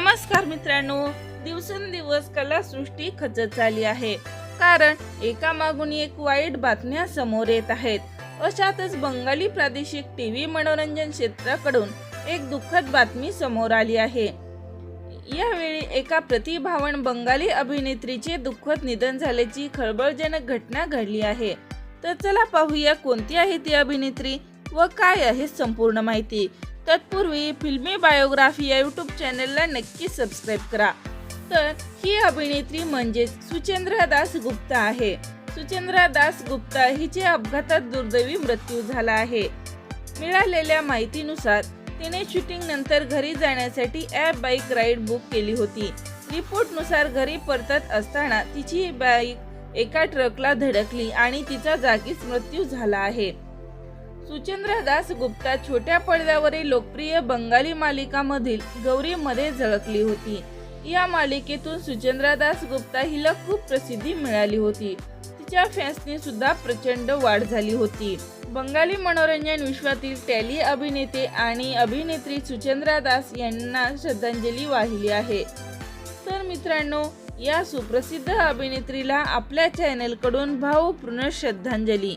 नमस्कार मित्रांनो. दिवसेंदिवस कलासृष्टी खचत चालली आहे. कारण एका मागून एक वाईट बातम्या समोर येत आहेत. अशातच बंगाली प्रादेशिक टी व्ही मनोरंजन क्षेत्राकडून एक दुःखद बातमी समोर आली आहे. यावेळी एका प्रतिभावान बंगाली अभिनेत्रीचे दुःखद निधन झाल्याची खळबळजनक घटना घडली आहे. तर चला पाहूया कोणती आहे ती अभिनेत्री? व काय आहे संपूर्ण माहिती. तत्पूर्वी फिल्मी बायोग्राफी या यूट्यूब चॅनलला नक्की सबस्क्राईब करा. तर ही अभिनेत्री म्हणजेच सुचेंद्रा दास गुप्ता आहे. सुचेंद्रा दास गुप्ता हिचे अपघातात दुर्दैवी मृत्यू झाला आहे. मिळालेल्या माहितीनुसार तिने शूटिंग नंतर घरी जाण्यासाठी ॲप बाईक राईड बुक केली होती. रिपोर्टनुसार घरी परतत असताना तिची बाईक एका ट्रकला धडकली आणि तिचा जागीच मृत्यू झाला आहे. सुचंद्रदास गुप्ता छोट्या पडद्यावरील लोकप्रिय बंगाली मालिकामधील गौरीमध्ये झळकली होती. या मालिकेतून सुचेंद्र दास गुप्ता हिला खूप प्रसिद्धी मिळाली होती. तिच्या फॅन्सनी सुद्धा प्रचंड वाढ झाली होती. बंगाली मनोरंजन विश्वातील टॅली अभिनेते आणि अभिनेत्री सुचेंद्रा दास यांना श्रद्धांजली वाहिली आहे. तर मित्रांनो या सुप्रसिद्ध अभिनेत्रीला आपल्या चॅनलकडून भावपूर्ण श्रद्धांजली.